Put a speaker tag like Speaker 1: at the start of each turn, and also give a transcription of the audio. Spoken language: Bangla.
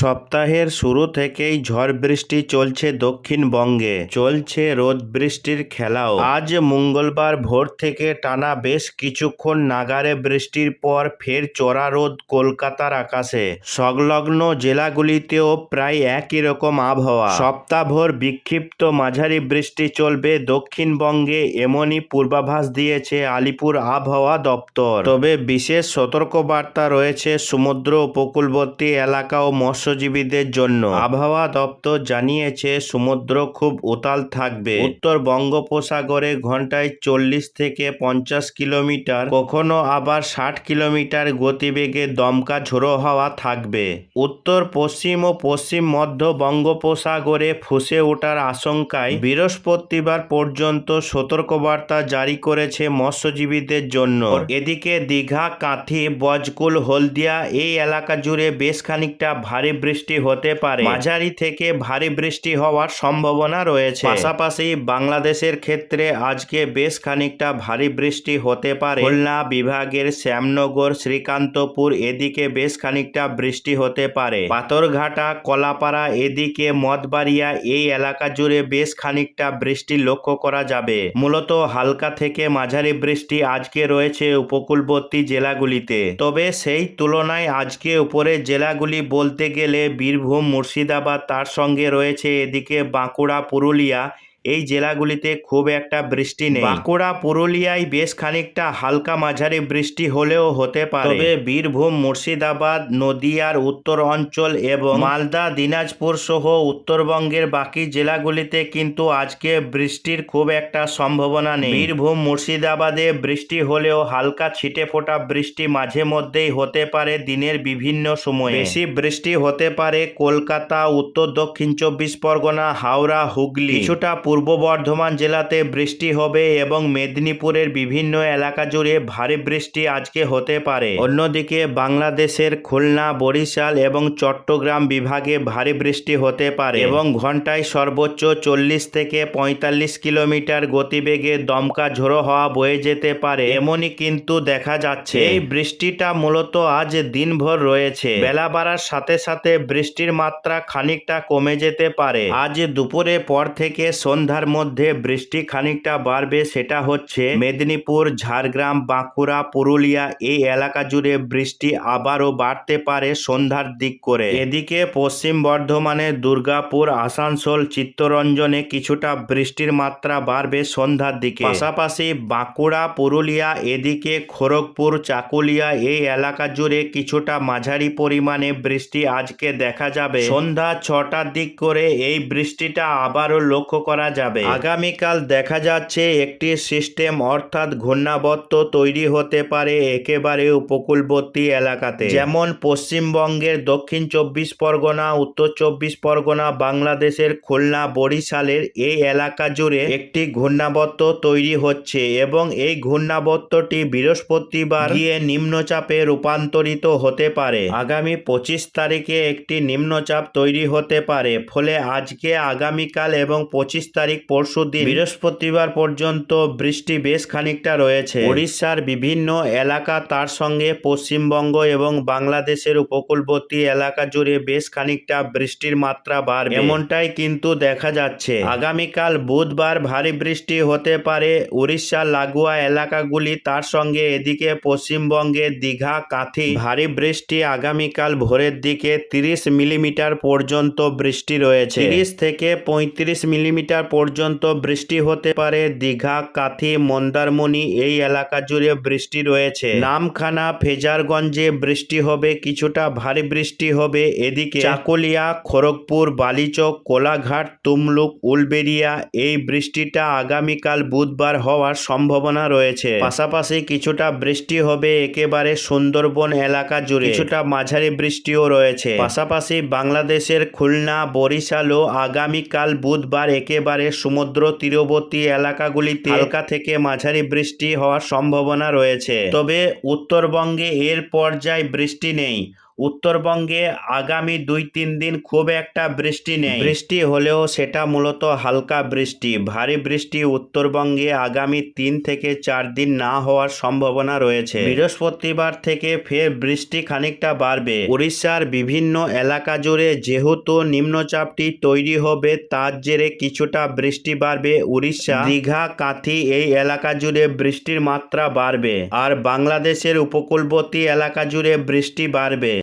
Speaker 1: সপ্তাহের শুরু থেকেই ঝড় বৃষ্টি চলছে দক্ষিণবঙ্গে। চলছে রোদ বৃষ্টির খেলাও। আজ মঙ্গলবার ভোর থেকে টানা বেশ কিছুক্ষণ নাগারে বৃষ্টির পর ফের চড়া রোদ কলকাতার আকাশে। সংলগ্ন জেলাগুলিতেও প্রায় একই রকম আবহাওয়া। সপ্তাহভর বিক্ষিপ্ত মাঝারি বৃষ্টি চলবে দক্ষিণবঙ্গে এমনই পূর্বাভাস দিয়েছে আলিপুর আবহাওয়া দপ্তর। তবে বিশেষ সতর্কবার্তা রয়েছে সমুদ্র উপকূলবর্তী এলাকা ও মৎস্যজীবীদের জন্য। আবহাওয়া দপ্তর জানিয়েছে, সমুদ্র খুব উতাল থাকবে। উত্তর বঙ্গোপসাগরে ঘন্টায় চল্লিশ থেকে পঞ্চাশ কিলোমিটার, কখনো আবার ষাট কিলোমিটার গতিবেগে দমকা ঝোড়ো হাওয়া থাকবে। উত্তর, পশ্চিম ও পশ্চিম মধ্য বঙ্গোপসাগরে ফুসে ওঠার আশঙ্কায় বৃহস্পতিবার পর্যন্ত সতর্কবার্তা জারি করেছে মৎস্যজীবীদের জন্য। এদিকে দীঘা, কাঁথি, বজকুল, হলদিয়া এই এলাকা জুড়ে বেশ খানিকটা ভারী বৃষ্টি হতে পারে। মাঝারি থেকে ভারী বৃষ্টি হওয়ার সম্ভাবনা রয়েছে। পাশাপাশি বাংলাদেশের ক্ষেত্রে আজকে বেশ খানিকটা ভারী বৃষ্টি হতে পারে। খুলনা বিভাগের শ্যামনগর শ্রীকান্তপুর এদিকে বেশ খানিকটা বৃষ্টি হতে পারে। পাথরঘাটা কলাপাড়া এদিকে মদবাড়িয়া এই এলাকা জুড়ে বেশ খানিকটা বৃষ্টি লক্ষ্য করা যাবে। মূলত হালকা থেকে মাঝারি বৃষ্টি আজকে রয়েছে উপকূলবর্তী জেলাগুলিতে। তবে সেই তুলনায় আজকে উপরে জেলাগুলি বলতে গেলে বীরভূম মুর্শিদাবাদ তার সঙ্গে রয়েছে এদিকে বাঁকুড়া পুরুলিয়া এই জেলাগুলিতে খুব একটা বৃষ্টি নেই। বাঁকুড়া, পুরুলিয়ায় বেশ খানিকটা হালকা মাঝারি বৃষ্টি হলেও হতে পারে। তবে বীরভূম, মুর্শিদাবাদ, নদিয়ার উত্তর অঞ্চল এবং মালদা, দিনাজপুর সহ উত্তরবঙ্গের বাকি জেলাগুলিতে কিন্তু আজকে বৃষ্টির খুব একটা সম্ভাবনা নেই। বীরভূম, মুর্শিদাবাদে বৃষ্টি হলেও হালকা ছিটে ফোটা বৃষ্টি মাঝে মধ্যেই হতে পারে দিনের বিভিন্ন সময়ে। বেশি বৃষ্টি হতে পারে কলকাতা, উত্তর দক্ষিণ চব্বিশ পরগনা, হাওড়া, হুগলি। কিছুটা পূর্ব বর্ধমান জেলাতে বৃষ্টি হবে এবং মেদিনীপুরের বিভিন্ন এলাকা জুড়ে ভারী বৃষ্টি আজকে হতে পারে। অন্যদিকে বাংলাদেশের খুলনা, বরিশাল এবং চট্টগ্রাম বিভাগে ভারী বৃষ্টি হতে পারে এবং ঘন্টায় সর্বোচ্চ চল্লিশ থেকে পঁয়তাল্লিশ কিলোমিটার গতিবেগে দমকা ঝোড়ো হওয়া বয়ে যেতে পারে। এমনই কিন্তু দেখা যাচ্ছে। এই বৃষ্টিটা মূলত আজ দিনভর রয়েছে। বেলা বাড়ার সাথে সাথে বৃষ্টির মাত্রা খানিকটা কমে যেতে পারে। আজ দুপুরে পর থেকে সন্ধ্যার মধ্যে বৃষ্টি খানিকটা বাড়বে সেটা হচ্ছে মেদিনীপুর, ঝাড়গ্রাম, বাঁকুড়া, পুরুলিয়া এই এলাকা জুড়ে বৃষ্টি আবারও বাড়তে পারে সন্ধ্যার দিক করে। এদিকে পশ্চিম বর্ধমানে, দুর্গাপুর, আসানসোল, চিত্তরঞ্জনে কিছুটা বৃষ্টির মাত্রা বাড়বে সন্ধ্যার দিকে। পাশাপাশি বাঁকুড়া, পুরুলিয়া, এদিকে খড়গপুর, চাকুলিয়া এই এলাকা জুড়ে কিছুটা মাঝারি পরিমাণে বৃষ্টি আজকে দেখা যাবে। সন্ধ্যা ছটার দিক করে এই বৃষ্টিটা আবারও লক্ষ্য করা যাবে। আগামীকাল দেখা যাচ্ছে একটি সিস্টেম অর্থাৎ ঘূর্ণাবর্ত তৈরি হতে পারে একেবারে উপকূলবর্তী এলাকাতে। যেমন পশ্চিমবঙ্গের দক্ষিণ চব্বিশ পরগনা, উত্তর চব্বিশ পরগনা, বাংলাদেশের খুলনা, বরিশালের এই এলাকা জুড়ে একটি ঘূর্ণাবর্ত তৈরি হচ্ছে এবং এই ঘূর্ণাবর্তটি বৃহস্পতিবার গিয়ে নিম্নচাপে রূপান্তরিত হতে পারে। আগামী পঁচিশ তারিখে একটি নিম্নচাপ তৈরি হতে পারে, ফলে আজকে, আগামীকাল এবং পঁচিশ তারিখ পরশু দিন বৃহস্পতিবার পর্যন্ত বৃষ্টি বেশ খানিকটা রয়েছে। উড়িষ্যার বিভিন্ন এলাকা তার সঙ্গে পশ্চিমবঙ্গ এবং বাংলাদেশের উপকূলবর্তী এলাকা জুড়ে বেশ খানিকটা বৃষ্টির মাত্রা বাড়বে। এমনটাই কিন্তু দেখা যাচ্ছে। আগামীকাল বুধবার ভারী বৃষ্টি হতে পারে। উড়িষ্যার লাগোয়া এলাকাগুলি তার সঙ্গে এদিকে পশ্চিমবঙ্গে দীঘা, কাঁথি। ভারী বৃষ্টি আগামীকাল ভোরের দিকে তিরিশ মিলিমিটার পর্যন্ত বৃষ্টি রয়েছে। তিরিশ থেকে পঁয়ত্রিশ মিলিমিটার পর্যন্ত বৃষ্টি হতে পারে। দীঘা, কাথি, মন্দারমণি এই এলাকা জুড়ে বৃষ্টি রয়েছে। নামখানা, ফেজারগঞ্জে বৃষ্টি হবে, কিছুটা ভারী বৃষ্টি হবে। এদিকে চাকুলিয়া, খড়গপুর, বালিচক, কোলাঘাট, তুমলুক উলবেরিয়া এই বৃষ্টিটা আগামীকাল বুধবার হওয়ার সম্ভাবনা রয়েছে। পাশাপাশি কিছুটা বৃষ্টি হবে একেবারে সুন্দরবন এলাকা জুড়ে। কিছুটা মাঝারি বৃষ্টিও রয়েছে। পাশাপাশি বাংলাদেশের খুলনা, বরিশালও আগামীকাল বুধবার একেবারে সমুদ্র তীরবর্তী এলাকাগুলিতে হালকা থেকে মাঝারি বৃষ্টি হওয়ার সম্ভাবনা রয়েছে। তবে উত্তরবঙ্গে এর পর্যায়ে বৃষ্টি নেই। উত্তরবঙ্গে আগামী দুই তিন দিন খুব একটা বৃষ্টি নেই। বৃষ্টি হলেও সেটা মূলত হালকা বৃষ্টি। ভারী বৃষ্টি উত্তরবঙ্গে আগামী তিন থেকে চার দিন না হওয়ার সম্ভাবনা রয়েছে। বৃহস্পতিবার থেকে ফের বৃষ্টি খানিকটা বাড়বে। উড়িষ্যার বিভিন্ন এলাকা জুড়ে যেহেতু নিম্নচাপটি তৈরি হবে, তার জেরে কিছুটা বৃষ্টি বাড়বে উড়িষ্যা দীঘা, কাঁথি এই এলাকা জুড়ে বৃষ্টির মাত্রা বাড়বে। আর বাংলাদেশের উপকূলবর্তী এলাকা জুড়ে বৃষ্টি বাড়বে।